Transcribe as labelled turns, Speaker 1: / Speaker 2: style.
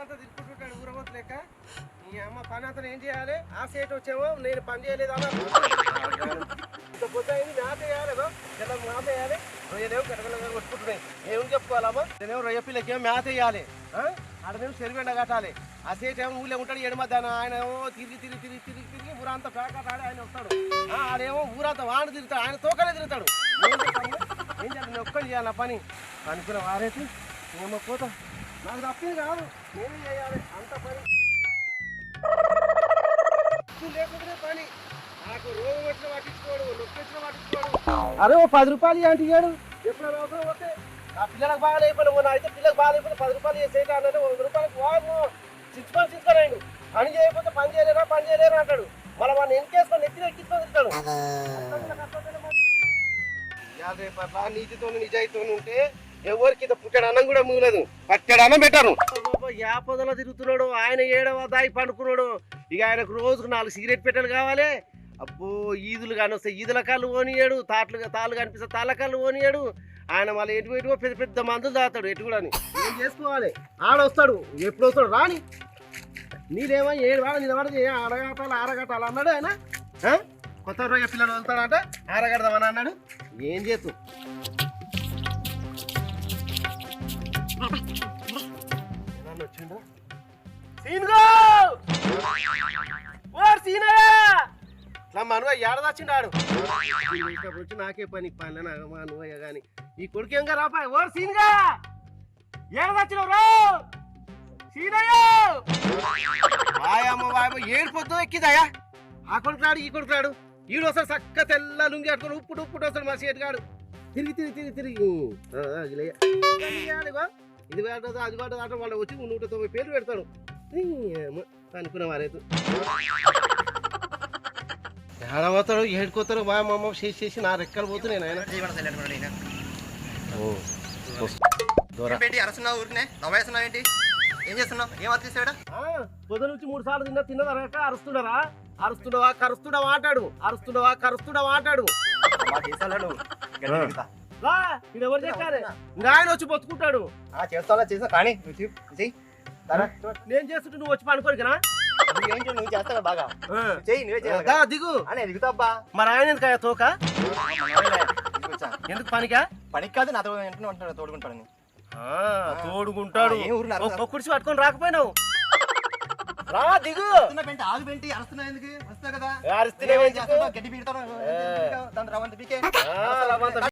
Speaker 1: ఊరంతా తిప్పుకుంటుంటాడు ఊరవత్ లెక్క అమ్మ పని అతను ఏం చేయాలి ఆ సేట్ వచ్చేమో నేను పని చేయలేదు అలా ఇంత పొద్దు అయింది మ్యాత వేయాలి ఇలా మ్యాత వేయాలి రొయ్యలేవు గడగలగా కొట్టుకుంటున్నాయి. ఏం చెప్పుకోవాలమ్మా నేనేమో రొయ్య పిల్లకి మేత వేయాలి ఆడనేమో చెరువెండ కట్టాలి. ఆ సేట్ ఏమో ఊళ్ళో ఉంటాడు ఏడు మధ్యాహ్నం. ఆయన ఏమో తిరిగి తిరిగి తిరిగి తిరిగి తిరిగి ఊరంతా ప్యాకెట్ ఆడి ఆయన వస్తాడు. ఆడేమో ఊరంతా వాడు తిరుగుతాడు ఆయన తోకలే తిరుగుతాడు. ఏం చేస్తాము? చేయాలి నేను ఒక్కడు చేయాలి పని. అనుకున్న వారేసి ఏమో పోతా. నాకు తప్పింది కాదు. నేను చేయాలి? అంత పని. లేకపోతే పని. నాకు రోగం వచ్చిన పట్టించుకోడు నొప్పి వచ్చిన పట్టించుకోడు. అరే ఓ పది రూపాయలు అంటే ఇయ్యాడు. ఎప్పుడు అవసరం వస్తే. ఆ పిల్లలకు బాగా లేకపోయినా మొన్న అయితే పిల్లలకు బాగా లేకపోతే పది రూపాయలు చేసేట అన్నట్టు వంద రూపాయలకు వాము చిచ్చుకొని చిచ్చుకోలేండు పని చేయకపోతే పని చేయలేరా పని చేయలేరు అంటాడు. మళ్ళీ వాడిని ఎన్కేసుకొని నెత్తిన ఎక్కించుకొని తింటాడు నీతితో నిజాయితీతో ఉంటే ఎవరికి ఇంత పుట్టాడు అన్నం కూడా మిగలదు. పచ్చడి అన్నం పెట్టారు. యాపదలో తిరుగుతున్నాడు ఆయన ఏడవ దాయి పండుకున్నాడు. ఇక ఆయనకు రోజుకు నాలుగు సిగరెట్ పెట్టెలు కావాలి. అబ్బో ఈదులు కానీ వస్తాయి ఈదుల కాళ్ళు ఓనియాడు తాట్లు తాళ్ళు కనిపిస్తే తాళ్ళ కాళ్ళు ఓనియాడు ఆయన మళ్ళీ ఎటు ఎటువో పెద్ద పెద్ద మందులు తాగుతాడు ఎటు కూడా ఏం చేసుకోవాలి? ఆడొస్తాడు ఎప్పుడు వస్తాడు? రాని. నీదేమో ఏడు వాడ నిలబడ ఆడగట్టాలి ఆరగట్టాలి అన్నాడు ఆయన. కొత్త రోజు పిల్లలు వెళ్తాడంట ఆరగడదామని అన్నాడు. ఏం చేతు మనవ ఏడదొచ్చిండు ఇక్కడ వచ్చి నాకే పని పని మనవయ్య గాని ఈ కొడుకు ఏం రాపాయ్ ఓ సీన్గా ఏడదొచ్చినావు రా సీనయ్య వాయమ్మ వాయమ్మ ఏడిపోద్దు ఎక్కిదాయా ఆ కొడుకు రాడు ఈ కొడుకు రాడు ఈడు వస్తాడు చక్క తెల్ల లుంగి కట్టుకొని ఉప్పుడు ఉప్పుడు వస్తాడు మా సేటు గాడు తిరిగి తిరిగి తిరిగి తిరిగి ఇది పెట్టదు అది పెట్టదు అంటే వాళ్ళు వచ్చి నూట తొంభై పేర్లు పెడతాడు అనుకున్న వారైతే ఏడవతాడు ఏడుకోతాడు మా అమ్మ చేసి చేసి నా రెక్కలు పోతున్నాయి నాయన.
Speaker 2: ఏంటి అరుస్తున్నావు ఊరినే నవ్వేస్తున్నావు ఏంటి? ఏం చేస్తున్నావు? ఏం
Speaker 1: పొద్దు నుంచి మూడు సార్లు తిన్నా తిన్నదరక అరుస్తుండరా అరుస్తుండవా కరుస్తుండవా అంటాడు అరుస్తుండవా కరుస్తుండవా అంటాడు
Speaker 2: మా దేశాలను
Speaker 1: రా ఎవరు ఆయన వచ్చి బతుకుంటాడు.
Speaker 2: చేస్తావా చేస్తా. కానీ నువ్వు.
Speaker 1: నేను చేస్తుంటే నువ్వు వచ్చి పనుకోరికనా
Speaker 2: ఏంటి నువ్వు చేస్తావా బాగా. చెయ్యి నువ్వే చేయాలి
Speaker 1: దిగు.
Speaker 2: అని ఎదుగుతాబ్బా.
Speaker 1: మరి ఆయన ఎందుకు తోక? ఎందుకు పనికా?
Speaker 2: పనికి కాదు నాతో వెంటనే
Speaker 1: ఆ, తోడుకుంటాడు.
Speaker 2: ఆ,
Speaker 1: ఒక్క కుర్చీ పట్టుకొని రాకపోయినావు. రా దిగు.
Speaker 2: పెంటి ఆగు పెంటి అరుస్తున్నా ఎందుకు? వస్తా కదా? చేస్తావు? గడ్డి దాని రవంత పీకే.
Speaker 1: ఆ,